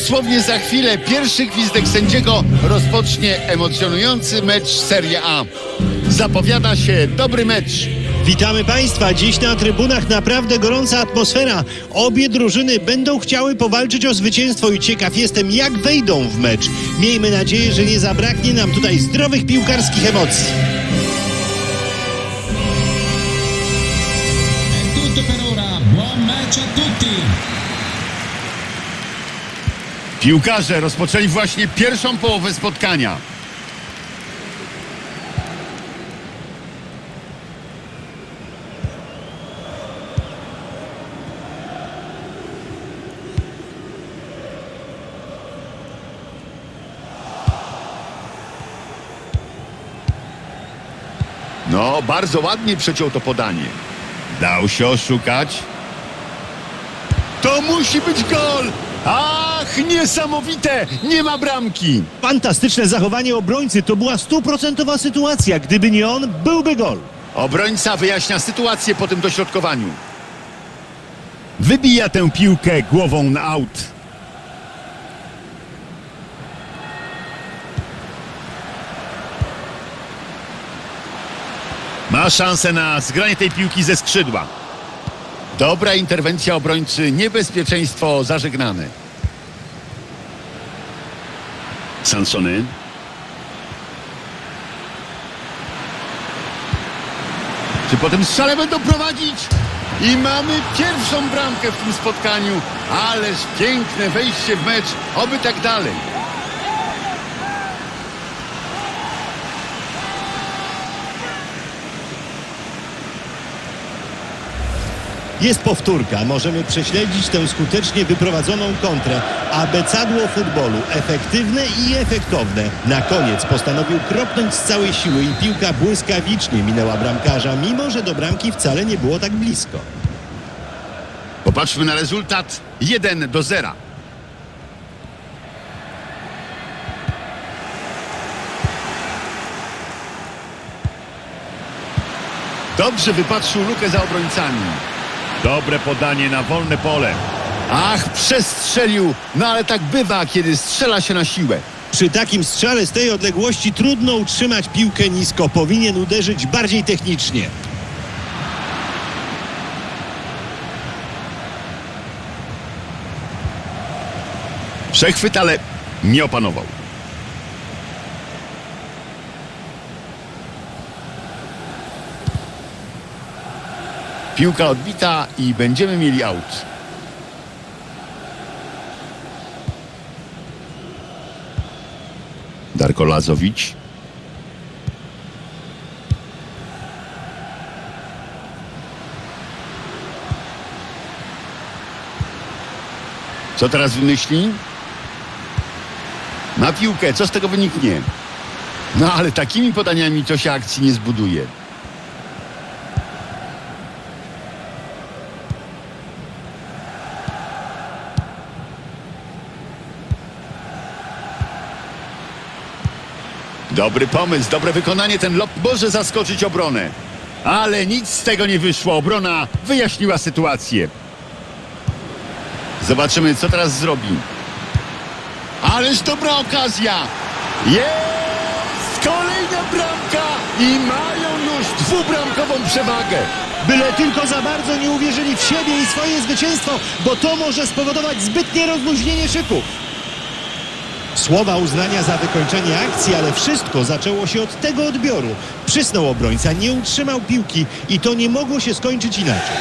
Dosłownie za chwilę pierwszy gwizdek sędziego rozpocznie emocjonujący mecz Serie A. Zapowiada się dobry mecz. Witamy Państwa. Dziś na trybunach naprawdę gorąca atmosfera. Obie drużyny będą chciały powalczyć o zwycięstwo i ciekaw jestem, jak wejdą w mecz. Miejmy nadzieję, że nie zabraknie nam tutaj zdrowych piłkarskich emocji. Piłkarze rozpoczęli właśnie pierwszą połowę spotkania. No, bardzo ładnie przeciął to podanie. Dał się oszukać. To musi być gol! Ach, niesamowite! Nie ma bramki! Fantastyczne zachowanie obrońcy. To była stuprocentowa sytuacja. Gdyby nie on, byłby gol. Obrońca wyjaśnia sytuację po tym dośrodkowaniu. Wybija tę piłkę głową na aut. Ma szansę na zgranie tej piłki ze skrzydła. Dobra interwencja obrońcy, niebezpieczeństwo zażegnane. Sansony. Czy po tym strzale będą prowadzić? I mamy pierwszą bramkę w tym spotkaniu. Ależ piękne wejście w mecz. Oby tak dalej. Jest powtórka. Możemy prześledzić tę skutecznie wyprowadzoną kontrę. Abecadło futbolu. Efektywne i efektowne. Na koniec postanowił kropnąć z całej siły i piłka błyskawicznie minęła bramkarza, mimo że do bramki wcale nie było tak blisko. Popatrzmy na rezultat. 1 do 0. Dobrze wypatrzył lukę za obrońcami. Dobre podanie na wolne pole. Ach, przestrzelił. No ale tak bywa, kiedy strzela się na siłę. Przy takim strzale z tej odległości trudno utrzymać piłkę nisko. Powinien uderzyć bardziej technicznie. Przechwyt, ale nie opanował. Piłka odbita i będziemy mieli aut. Darko Lazowicz. Co teraz wymyśli? Na piłkę, co z tego wyniknie? No ale takimi podaniami to się akcji nie zbuduje. Dobry pomysł, dobre wykonanie, ten lob może zaskoczyć obronę. Ale nic z tego nie wyszło, obrona wyjaśniła sytuację. Zobaczymy, co teraz zrobi. Ależ dobra okazja! Jest! Kolejna bramka! I mają już dwubramkową przewagę. Byle tylko za bardzo nie uwierzyli w siebie i swoje zwycięstwo, bo to może spowodować zbytnie rozluźnienie szyków. Słowa uznania za wykończenie akcji, ale wszystko zaczęło się od tego odbioru. Przysnął obrońca, nie utrzymał piłki i to nie mogło się skończyć inaczej.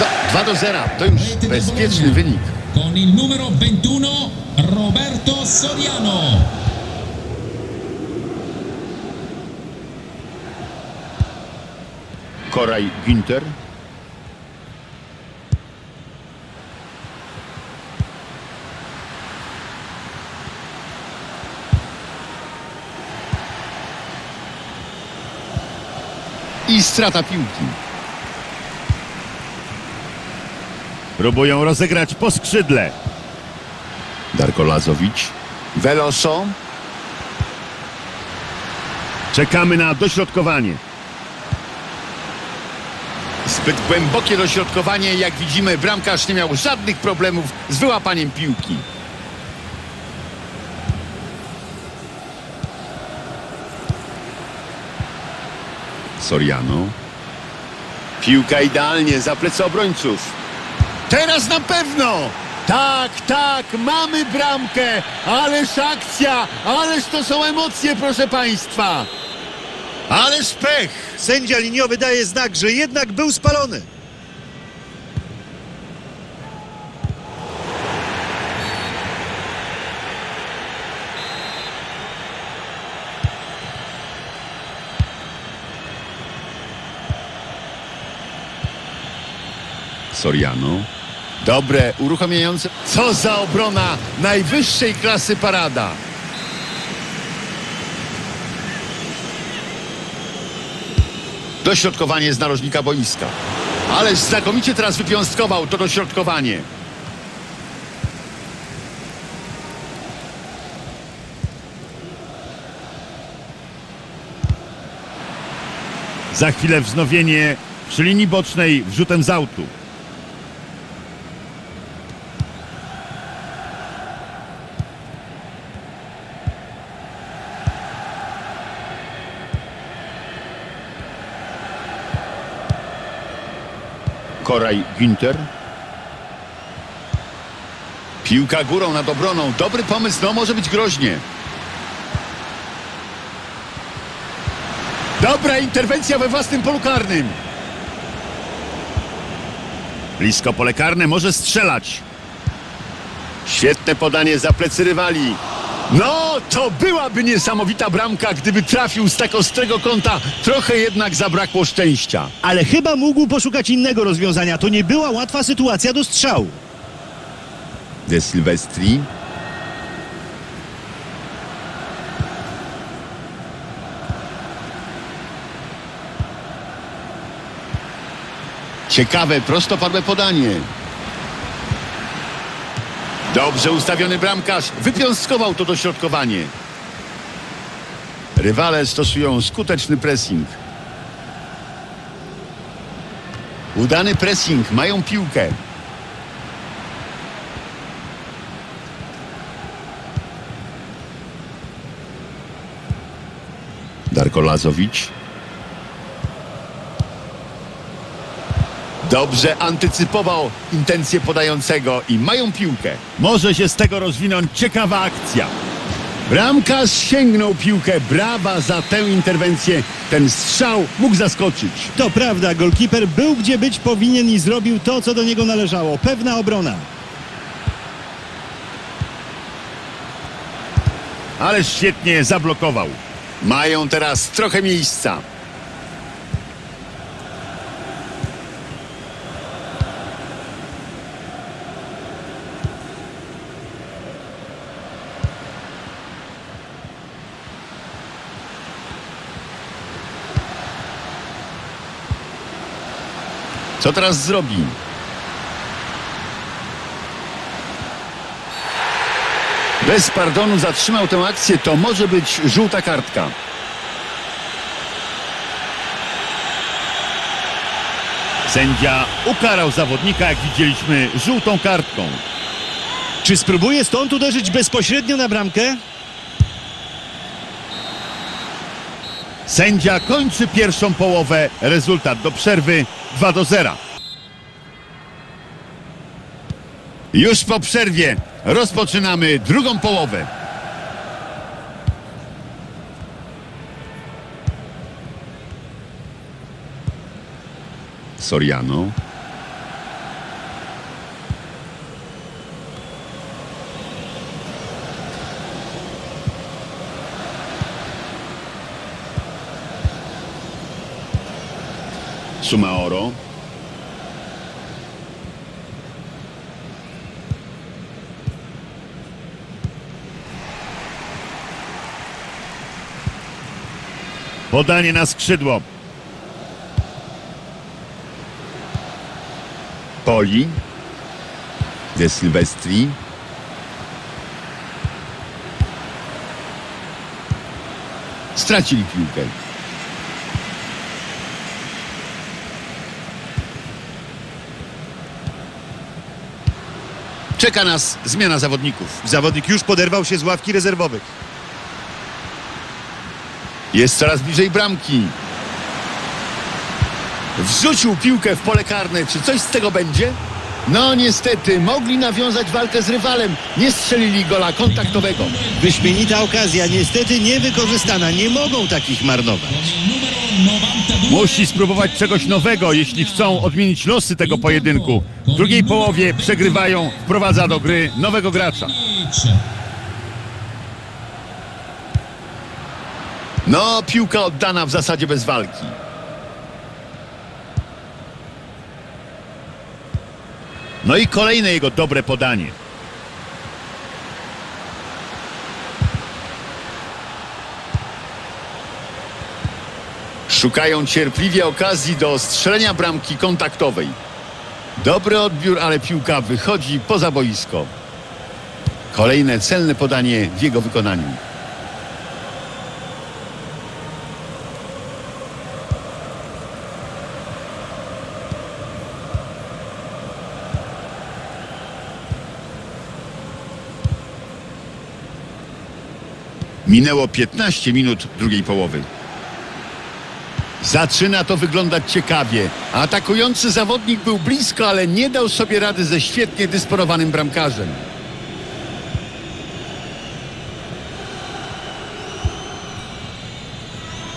No, 2 do 0 to już bezpieczny wynik. Con il numero 21, Roberto Soriano. Koraj Ginter. I strata piłki. Próbują rozegrać po skrzydle. Darko Lazowicz. Veloso. Czekamy na dośrodkowanie. Zbyt głębokie dośrodkowanie, jak widzimy, bramkarz nie miał żadnych problemów z wyłapaniem piłki. Soriano. Piłka idealnie za plecy obrońców. Teraz na pewno! Tak, tak, mamy bramkę! Ależ akcja! Ależ to są emocje, proszę Państwa! Ależ pech! Sędzia liniowy daje znak, że jednak był spalony. Soriano. Dobre, uruchamiające. Co za obrona najwyższej klasy parada. Dośrodkowanie z narożnika boiska. Ależ znakomicie teraz wypiąstkował to dośrodkowanie. Za chwilę wznowienie przy linii bocznej wrzutem z autu. Ginter. Piłka górą nad obroną. Dobry pomysł, no może być groźnie. Dobra interwencja we własnym polu karnym. Blisko pole karne może strzelać. Świetne podanie za plecy rywali. No, to byłaby niesamowita bramka, gdyby trafił z tak ostrego kąta. Trochę jednak zabrakło szczęścia. Ale chyba mógł poszukać innego rozwiązania. To nie była łatwa sytuacja do strzału. De Silvestri. Ciekawe, prostopadłe podanie. Dobrze ustawiony bramkarz wypiąstkował to dośrodkowanie. Rywale stosują skuteczny pressing. Udany pressing, mają piłkę. Darko Lazowicz. Dobrze antycypował intencje podającego i mają piłkę. Może się z tego rozwinąć ciekawa akcja. Bramkarz sięgnął piłkę. Brawa za tę interwencję. Ten strzał mógł zaskoczyć. To prawda, golkiper był gdzie być powinien i zrobił to, co do niego należało. Pewna obrona. Ale świetnie zablokował. Mają teraz trochę miejsca. Co teraz zrobi? Bez pardonu zatrzymał tę akcję, to może być żółta kartka. Sędzia ukarał zawodnika, jak widzieliśmy, żółtą kartką. Czy spróbuje stąd uderzyć bezpośrednio na bramkę? Sędzia kończy pierwszą połowę. Rezultat do przerwy 2 do 0. Już po przerwie rozpoczynamy drugą połowę. Soriano. Sumaoro. Podanie na skrzydło. Poli. De Silvestri. Stracili piłkę. Czeka nas zmiana zawodników. Zawodnik już poderwał się z ławki rezerwowych. Jest coraz bliżej bramki. Wrzucił piłkę w pole karne. Czy coś z tego będzie? No niestety, mogli nawiązać walkę z rywalem. Nie strzelili gola kontaktowego. Wyśmienita okazja, niestety niewykorzystana. Nie mogą takich marnować. Numero 92. Musi spróbować czegoś nowego, jeśli chcą odmienić losy tego pojedynku. W drugiej połowie przegrywają, wprowadza do gry nowego gracza. No, piłka oddana w zasadzie bez walki. No i kolejne jego dobre podanie. Szukają cierpliwie okazji do strzelenia bramki kontaktowej. Dobry odbiór, ale piłka wychodzi poza boisko. Kolejne celne podanie w jego wykonaniu. Minęło 15 minut drugiej połowy. Zaczyna to wyglądać ciekawie. Atakujący zawodnik był blisko, ale nie dał sobie rady ze świetnie dysponowanym bramkarzem.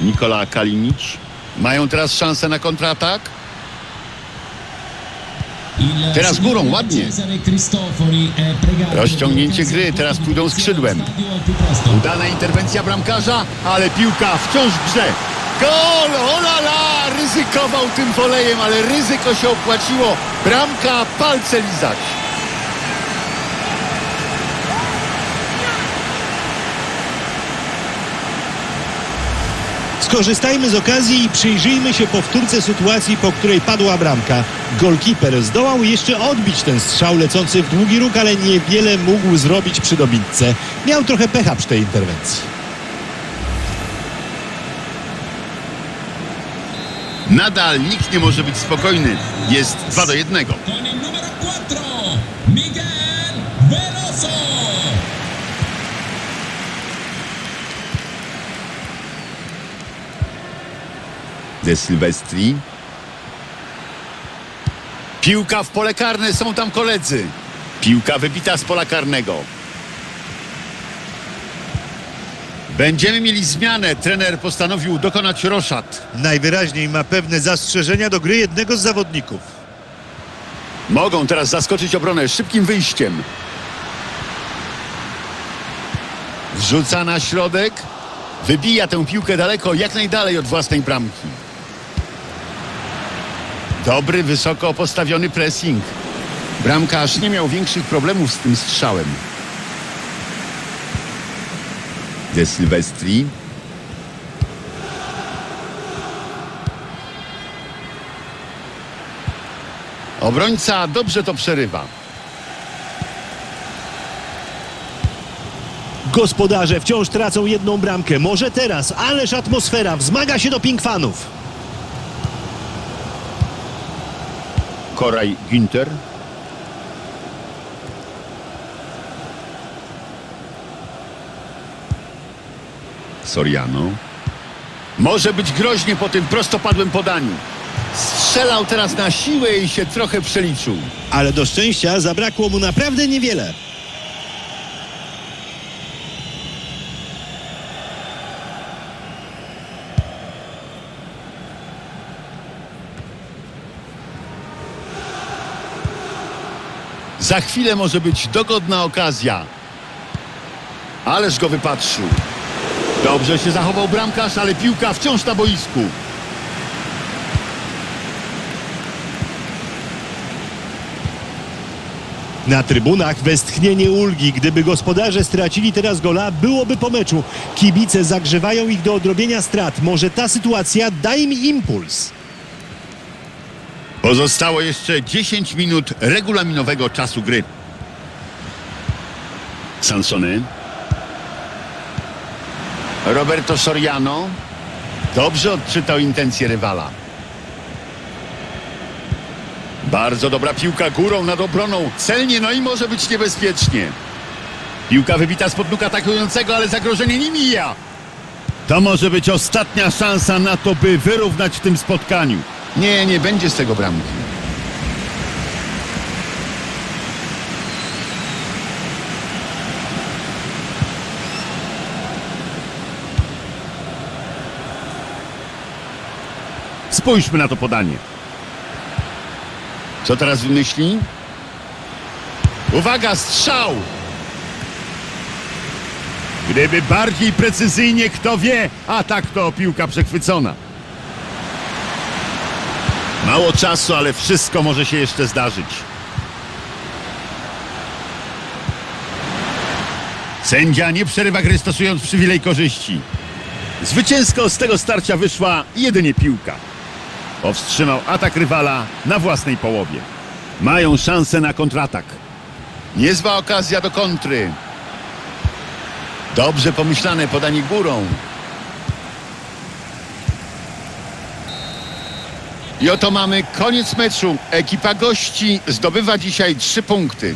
Nikola Kalinic. Mają teraz szansę na kontratak. Teraz górą, ładnie. Rozciągnięcie gry, teraz pójdą skrzydłem. Udana interwencja bramkarza, ale piłka wciąż w grze. Gol! Olala! Ryzykował tym wolejem, ale ryzyko się opłaciło. Bramka, palce lizać. Skorzystajmy z okazji i przyjrzyjmy się powtórce sytuacji, po której padła bramka. Golkiper zdołał jeszcze odbić ten strzał lecący w długi róg, ale niewiele mógł zrobić przy dobitce. Miał trochę pecha przy tej interwencji. Nadal nikt nie może być spokojny. Jest 2 do 1. De Silvestri. Piłka w pole karne, są tam koledzy. Piłka wybita z pola karnego. Będziemy mieli zmianę. Trener postanowił dokonać roszad. Najwyraźniej ma pewne zastrzeżenia do gry jednego z zawodników. Mogą teraz zaskoczyć obronę szybkim wyjściem. Wrzuca na środek. Wybija tę piłkę daleko, jak najdalej od własnej bramki. Dobry, wysoko postawiony pressing. Bramkarz nie miał większych problemów z tym strzałem. De Silvestri. Obrońca dobrze to przerywa. Gospodarze wciąż tracą jedną bramkę. Może teraz, ależ atmosfera wzmaga się do Pinkfanów. Koraj Günther. Soriano. Może być groźnie po tym prostopadłym podaniu. Strzelał teraz na siłę i się trochę przeliczył. Ale do szczęścia zabrakło mu naprawdę niewiele. Za chwilę może być dogodna okazja. Ależ go wypatrzył. Dobrze się zachował bramkarz, ale piłka wciąż na boisku. Na trybunach westchnienie ulgi. Gdyby gospodarze stracili teraz gola, byłoby po meczu. Kibice zagrzewają ich do odrobienia strat. Może ta sytuacja da im impuls. Pozostało jeszcze 10 minut regulaminowego czasu gry. Sansony. Roberto Soriano. Dobrze odczytał intencje rywala. Bardzo dobra piłka górą nad obroną. Celnie, no i może być niebezpiecznie. Piłka wybita spod nóg atakującego, ale zagrożenie nie mija. To może być ostatnia szansa na to, by wyrównać w tym spotkaniu. Nie, nie będzie z tego bramki. Spójrzmy na to podanie. Co teraz wymyśli? Uwaga, strzał! Gdyby bardziej precyzyjnie, kto wie, a tak to piłka przechwycona. Mało czasu, ale wszystko może się jeszcze zdarzyć. Sędzia nie przerywa gry stosując przywilej korzyści. Zwycięsko z tego starcia wyszła jedynie piłka. Powstrzymał atak rywala na własnej połowie. Mają szansę na kontratak. Niezła okazja do kontry. Dobrze pomyślane podanie górą. I oto mamy koniec meczu. Ekipa gości zdobywa dzisiaj trzy punkty.